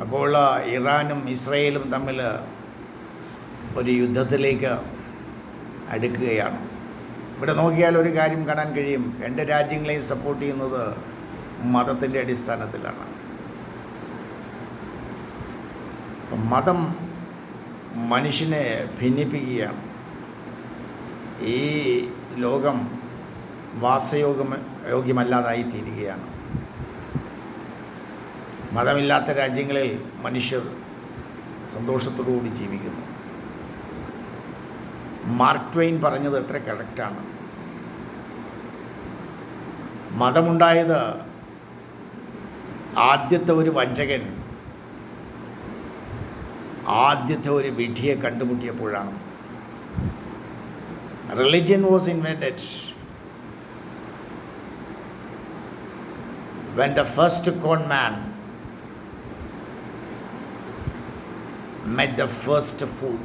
അപ്പോൾ ഇറാനും ഇസ്രയേലും തമ്മിൽ ഒരു യുദ്ധത്തിലേക്ക് അടുക്കുകയാണ്. ഇവിടെ നോക്കിയാൽ ഒരു കാര്യം കാണാൻ കഴിയും. രണ്ട് രാജ്യങ്ങളെയും സപ്പോർട്ട് ചെയ്യുന്നത് മതത്തിന്റെ അടിസ്ഥാനത്തിലാണ്. മതം മനുഷ്യനെ ഭിന്നിപ്പിക്കുകയാണ്. ഈ ലോകം വാസയോഗം യോഗ്യമല്ലാതായി തീരുകയാണ് മതമില്ലാത്ത രാജ്യങ്ങളിൽ മനുഷ്യർ സന്തോഷത്തോടുകൂടി ജീവിക്കുന്നു. മാർക്ക് ട്വെയിൻ പറഞ്ഞത് എത്ര കറക്റ്റാണ്? മതമുണ്ടായത് ആദ്യത്തെ ഒരു വഞ്ചകൻ ആദ്യത്തെ ഒരു വിധിയെ കണ്ടുമുട്ടിയപ്പോഴാണ്. Religion was invented when the first con man met the first fool